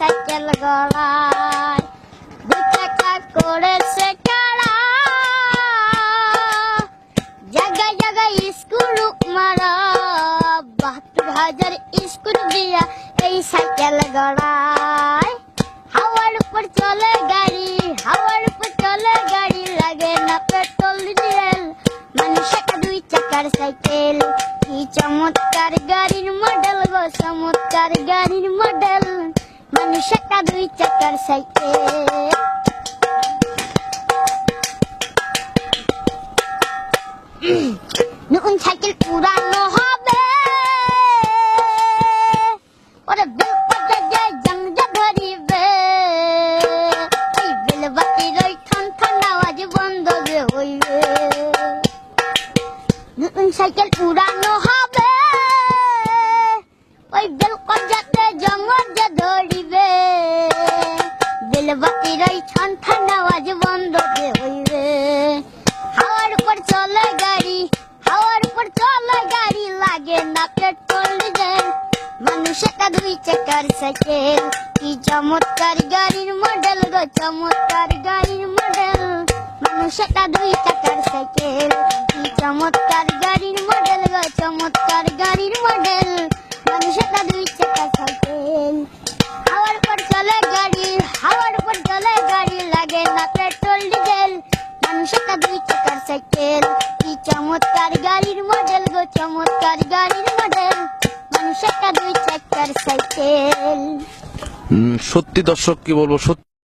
Cycle গলায় দু চাকা করেছে টানা জায়গায় জায়গায় স্কুল মারা, বাহাত্তর হাজার স্কুল দিয়া এই সাইকেল গড়ায়। হাওয়ার উপর চলে গাড়ি, হাওয়ার উপর চলে গাড়ি, লাগে না পেট্রোল, ডিজেল। মানুষ একটা দুই চাকার সাইকেল। কি চমৎকার গাড়ির মডেল গো, চমৎকার গাড়ির মডেল। মানুষ একটা দুই চাকার সাইকেল নতুন সাইকেল পুরানো হবে। ওরে বেল বাজারে জংজা ধরিবে এই বেল বাতির ওই ঠন ঠন আওয়াজ বন্ধ হইবে। নতুন সাইকেল পুরানো হবে না পেট্রোল ডিজেল মানুষ একটা দুই চাকার সাইকেল কি চমৎকার গাড়ির মডেল গো, চমৎকার গাড়ির মডেল মানুষ একটা দুই চাকার সাইকেল কি চমৎকার গাড়ির মডেল গো, চমৎকার চমৎকার গাড়ির মডেল গো, চমৎকার গাড়ির মডেল মানুষ একটা দুই চাকার সাইকেল। সত্যি দর্শক, কি বলব, সত্যি